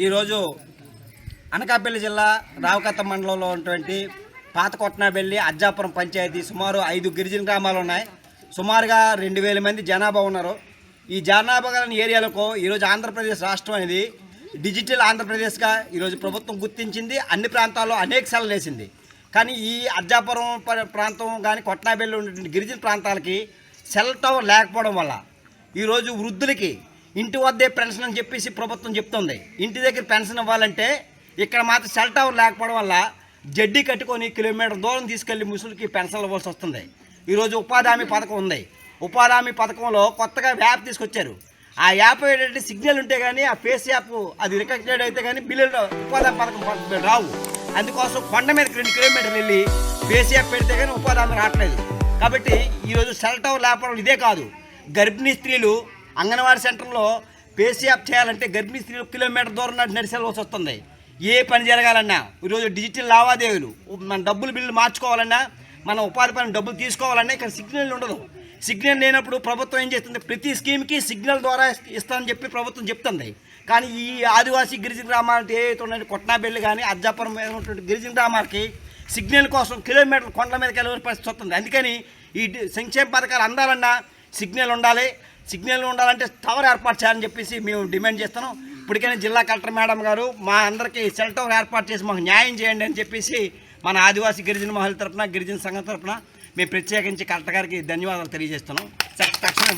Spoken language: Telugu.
ఈరోజు అనకాపల్లి జిల్లా రావకత్త మండలంలో ఉన్నటువంటి పాత కొట్నాబెల్లి అజ్జాపురం పంచాయతీ సుమారు ఐదు గిరిజన గ్రామాలు ఉన్నాయి. సుమారుగా రెండు వేల మంది జనాభా ఉన్నారు. ఈ జనాభా గల ఏరియాలకు ఈరోజు ఆంధ్రప్రదేశ్ రాష్ట్రం అనేది డిజిటల్ ఆంధ్రప్రదేశ్గా ఈరోజు ప్రభుత్వం గుర్తించింది. అన్ని ప్రాంతాల్లో అనేక సెలవు వేసింది. కానీ ఈ అర్జాపురం ప- ప్రాంతం కానీ కొట్నాబెల్లి ఉన్నటువంటి గిరిజన ప్రాంతాలకి సెల్ టవర్ లేకపోవడం వల్ల ఈరోజు వృద్ధులకి ఇంటి వద్దే పెన్షన్ అని చెప్పేసి ప్రభుత్వం చెప్తుంది. ఇంటి దగ్గర పెన్షన్ ఇవ్వాలంటే ఇక్కడ మాత్రం సెల్ టవర్ లేకపోవడం వల్ల జడ్డీ కట్టుకొని కిలోమీటర్ దూరం తీసుకెళ్ళి ముసులకి పెన్షన్ ఇవ్వాల్సి వస్తుంది. ఈరోజు ఉపాధి హామీ పథకం ఉంది. ఉపాధి హామీ పథకంలో కొత్తగా యాప్ తీసుకొచ్చారు. ఆ యాప్ ఏంటంటే సిగ్నల్ ఉంటే కానీ ఆ ఫేస్ యాప్ అది రికగ్నైడ్ అయితే కానీ బిల్లులు ఉపాధి పథకం రావు. అందుకోసం కొండ మీద రెండు కిలోమీటర్లు వెళ్ళి ఫేస్ యాప్ పెడితే కానీ ఉపాధి హామీ రావట్లేదు. కాబట్టి ఈరోజు సెల్ టవర్ లేకపోవడం ఇదే కాదు. గర్భిణీ స్త్రీలు అంగన్వాడీ సెంటర్లో పేసీఆప్ చేయాలంటే గర్భిణీ స్త్రీలు కిలోమీటర్ దూరం నాటి నడిచేవలసి వస్తుంది. ఏ పని జరగాలన్నా ఈరోజు డిజిటల్ లావాదేవీలు మన డబ్బులు బిల్లు మార్చుకోవాలన్నా మన ఉపాధి పని డబ్బులు తీసుకోవాలన్నా ఇక్కడ సిగ్నల్ ఉండదు. సిగ్నల్ లేనప్పుడు ప్రభుత్వం ఏం చేస్తుంది? ప్రతి స్కీమ్కి సిగ్నల్ ద్వారా ఇస్తామని చెప్పి ప్రభుత్వం చెప్తుంది. కానీ ఈ ఆదివాసీ గిరిజన గ్రామాలకి ఏవైతే ఉన్నాయో కొట్నాబెల్లి కానీ అజ్జాపురం మీద ఉన్నటువంటి గిరిజన గ్రామాలకి సిగ్నల్ కోసం కిలోమీటర్ కొండల మీదకి వెళ్ళవలసిన పరిస్థితి వస్తుంది. అందుకని ఈ సంక్షేమ పథకాలు అందాలన్నా సిగ్నల్ ఉండాలి. సిగ్నల్ ఉండాలంటే టవర్ ఏర్పాటు చేయాలని చెప్పేసి మేము డిమాండ్ చేస్తున్నాం. ఇప్పటికైనా జిల్లా కలెక్టర్ మేడం గారు మా అందరికీ సెల్ టవర్ ఏర్పాటు చేసి మాకు న్యాయం చేయండి అని చెప్పేసి మన ఆదివాసీ గిరిజన మహిళ తరపున గిరిజన సంఘం తరపున మేము ప్రత్యేకించి కలెక్టర్ గారికి ధన్యవాదాలు తెలియజేస్తున్నాం. తక్షణం